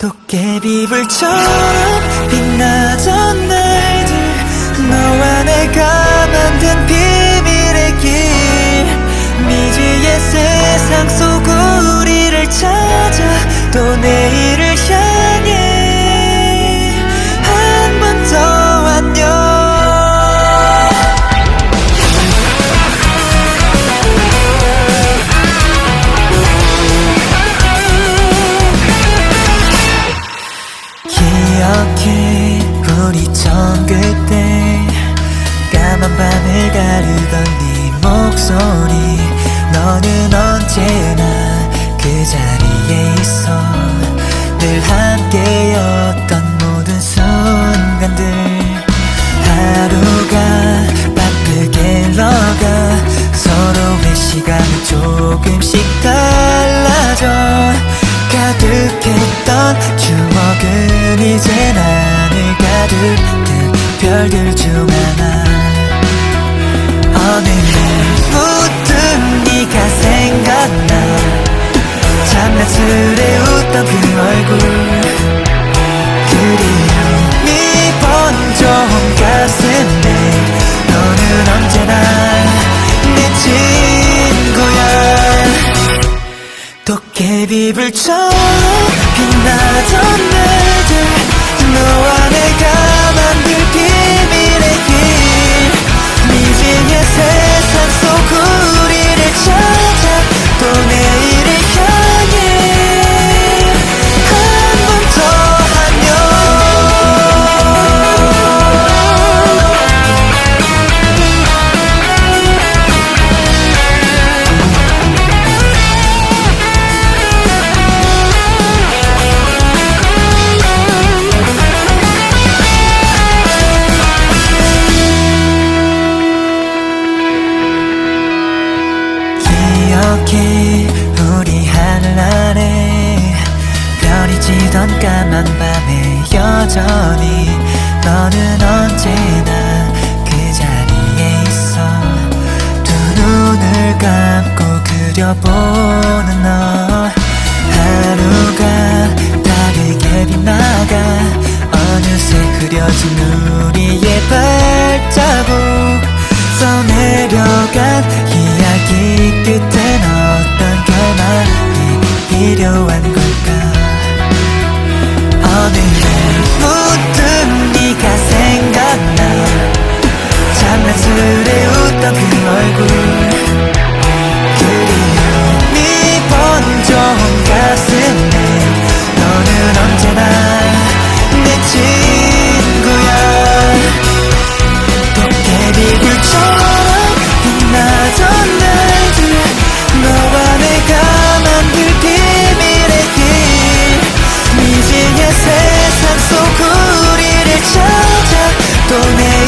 도깨비불처럼 빛나던 날들 너와 내가 만든 비밀의 길. 미지의 세상 속 우리를 찾아 또 내일을 향해 기억해 우리 처음 그때 까만 밤을 가르던 네 목소리. 너는 언제나 그 자리에 있어. 늘 함께였던 모든 순간들. 하루가 바쁘게 흘러가. 서로의 시간은 조금씩 달라져. 가득했던 추억은 이제 도깨비불처럼 빛나던 날들 너와 내가 여전히 너는 언제나 그 자리에 있어. 두 눈을 감고 그려보는 너. 하루가 다르게 빛나가. 어느새 그려진 우리의 발자국. 써내려간 이야기 끝엔 속 우리를 찾아 또내